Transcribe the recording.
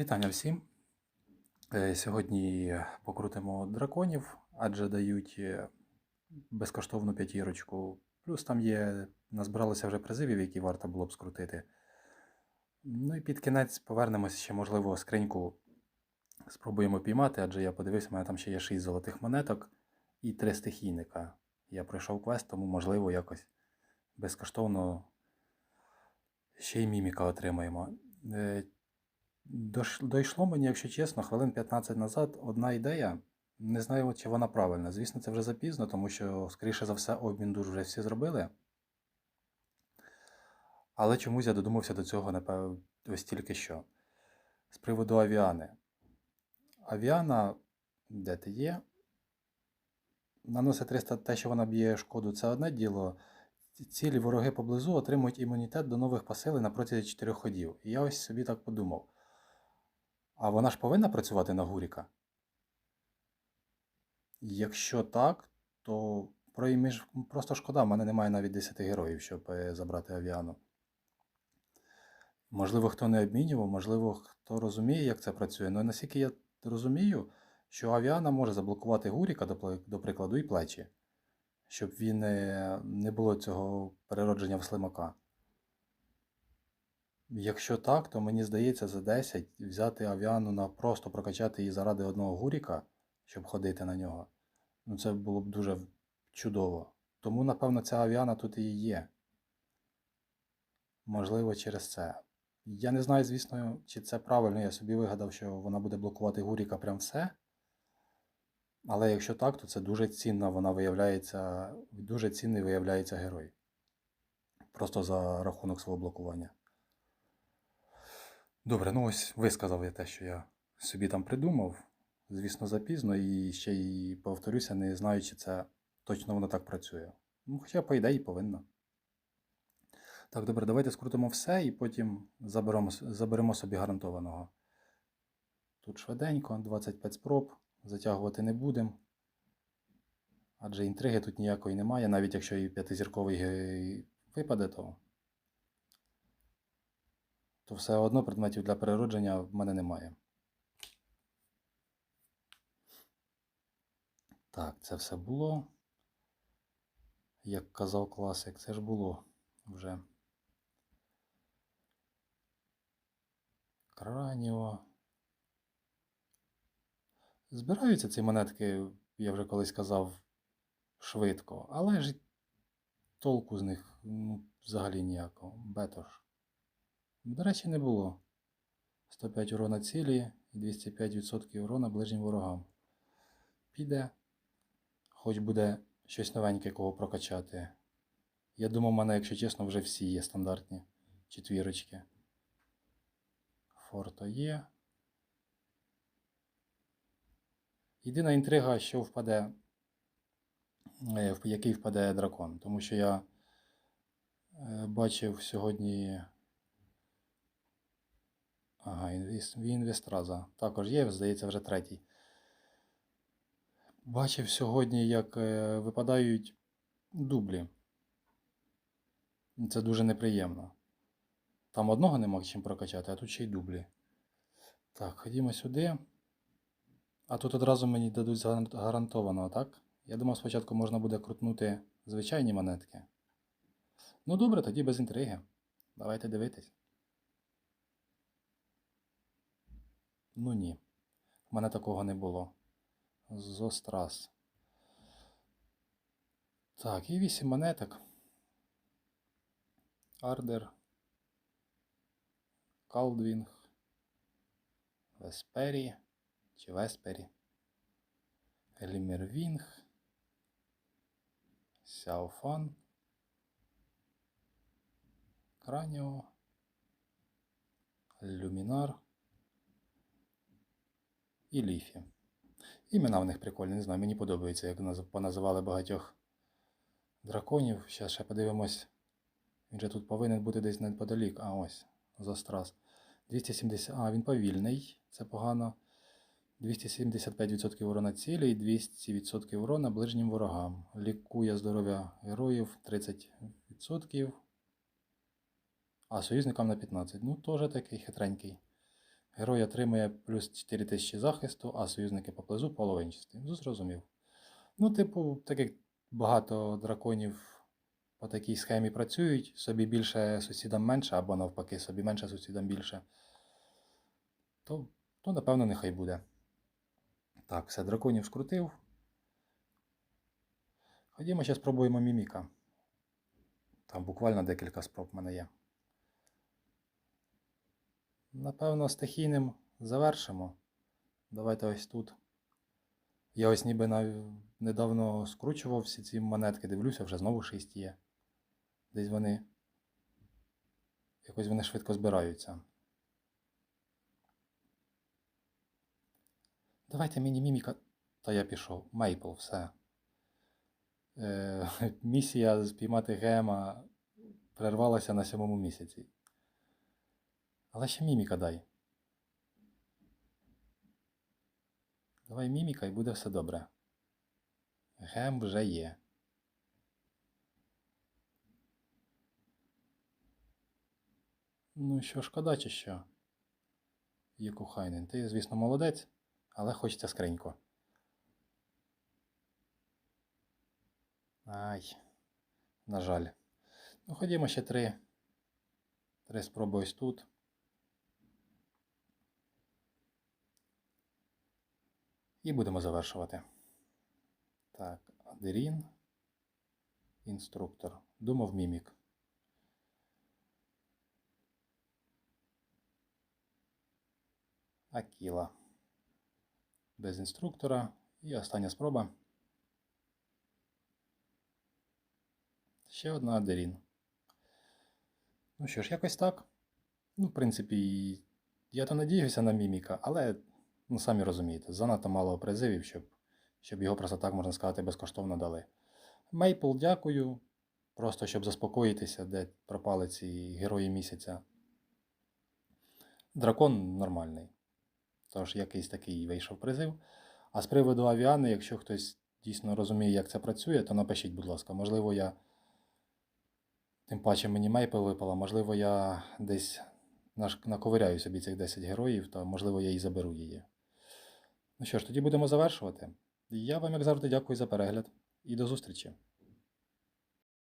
Вітання всім. Е, Сьогодні покрутимо драконів, адже дають е, безкоштовну п'ятірочку. Плюс там є, назбиралося вже призивів, які варто було б скрутити. Ну і під кінець повернемося ще, можливо, скриньку спробуємо піймати, адже я подивився, у мене там ще є 6 золотих монеток і 3 стихійника. Я пройшов квест, тому можливо якось безкоштовно ще й міміка отримаємо. Дійшло мені, якщо чесно, хвилин 15 назад одна ідея. Не знаю, чи вона правильна. Звісно, це вже запізно, тому що, скоріше за все, обмін душ вже всі зробили. Але чомусь я додумався до цього, напевно, ось тільки що. З приводу авіани. Авіана, де ти є? Наносить 300 те, що вона б'є шкоду, це одне діло. Цілі вороги поблизу отримують імунітет до нових посилень на протязі 4 ходів. І я ось собі так подумав. А вона ж повинна працювати на Гуріка? Якщо так, то про просто шкода, в мене немає навіть 10 героїв, щоб е, забрати авіану. Можливо, хто не обмінював, можливо, хто розуміє, як це працює. Ну, наскільки я розумію, що авіана може заблокувати Гуріка, до, прикладу, і плечі, щоб він е, не було цього переродження в слимака. Якщо так, то мені здається, за 10 взяти авіану на просто прокачати її заради одного гуріка, щоб ходити на нього. Ну це було б дуже чудово. Тому, напевно, ця авіана тут і є. Можливо, через це. Я не знаю, звісно, чи це правильно. Я собі вигадав, що вона буде блокувати гуріка прям все. Але якщо так, то це дуже цінна, вона виявляється, дуже цінний виявляється герой. Просто за рахунок свого блокування. Добре, ну ось висказав я те, що я собі там придумав. Звісно, запізно, і ще й повторюся, не знаю, чи це точно воно так працює. Ну, хоча, по ідеї, повинно. Так, добре, давайте скрутимо все і потім заберемо, заберемо собі гарантованого. Тут швиденько, 25 спроб, затягувати не будемо. Адже інтриги тут ніякої немає, навіть якщо і п'ятизірковий випаде, то то все одно предметів для переродження в мене немає. Так, це все було. Як казав класик, це ж було вже. Краніо. Збираються ці монетки, я вже колись казав, швидко, але ж толку з них ну, взагалі ніякого. Бетош. До речі, не було. 105 урона цілі і 205% урона ближнім ворогам. Піде. Хоч буде щось новеньке, кого прокачати. Я думав, в мене, якщо чесно, вже всі є стандартні четвірочки. Форто є. Єдина інтрига, що впаде, е, в який впаде дракон. Тому що я е, бачив сьогодні. Ага, інвестраза. Також є, здається, вже третій. Бачив сьогодні, як е, випадають дублі. Це дуже неприємно. Там одного нема чим прокачати, а тут ще й дублі. Так, ходімо сюди. А тут одразу мені дадуть гаран- гарантованого, так? Я думав, спочатку можна буде крутнути звичайні монетки. Ну добре, тоді без інтриги. Давайте дивитись. Ну ні. В мене такого не було. Зострас. Так, і 8 монеток. Ардер. Калдвінг. Веспері. Чи Веспері. Елімервінг. Сяофан. Краніо. Люмінар. І Ліфі. Імена в них прикольні, не знаю, мені подобається, як наз- поназивали багатьох драконів. Зараз ще подивимось. Він же тут повинен бути десь неподалік. А ось, Зострас. 270. А, він повільний, це погано. 275% урона цілі і 200% урона ближнім ворогам. Лікує здоров'я героїв 30%. А союзникам на 15%. Ну, теж такий хитренький. Герой отримує плюс 4000 захисту, а союзники поблизу половинчасті. Ну, зрозумів. Ну, типу, так як багато драконів по такій схемі працюють, собі більше сусідам менше, або навпаки, собі менше сусідам більше, то, то напевно нехай буде. Так, все, драконів скрутив. Ходімо, ще спробуємо міміка. Там буквально декілька спроб в мене є. Напевно, стихійним завершимо. Давайте ось тут. Я ось ніби нав- недавно скручував всі ці монетки, дивлюся, вже знову шість є. Десь вони. Якось вони швидко збираються. Давайте мені міміка. Та я пішов. Мейпл, все. Е, місія спіймати Гема перервалася на сьомому місяці. Але ще міміка дай. Давай міміка і буде все добре. Гем вже є. Ну що, шкода чи що? Юкухайнен, ти, звісно, молодець, але хочеться скриньку. Ай, на жаль. Ну, ходімо ще три. Три спроби ось тут. І будемо завершувати. Так, Адерін. Інструктор. Думав мімік. Акіла. Без інструктора. І остання спроба. Ще одна Адерін. Ну що ж, якось так. Ну, в принципі, я то надіюся на міміка, але, ну, самі розумієте, занадто мало призивів, щоб, щоб його просто так, можна сказати, безкоштовно дали. Мейпл, дякую. Просто щоб заспокоїтися, де пропали ці герої місяця. Дракон нормальний. Тож якийсь такий вийшов призив. А з приводу авіани, якщо хтось дійсно розуміє, як це працює, то напишіть, будь ласка. Можливо, я. Тим паче мені мейпл випала, можливо, я десь наковиряю собі цих 10 героїв, то можливо я і заберу її. Ну що ж, тоді будемо завершувати. Я вам, як завжди, дякую за перегляд і до зустрічі!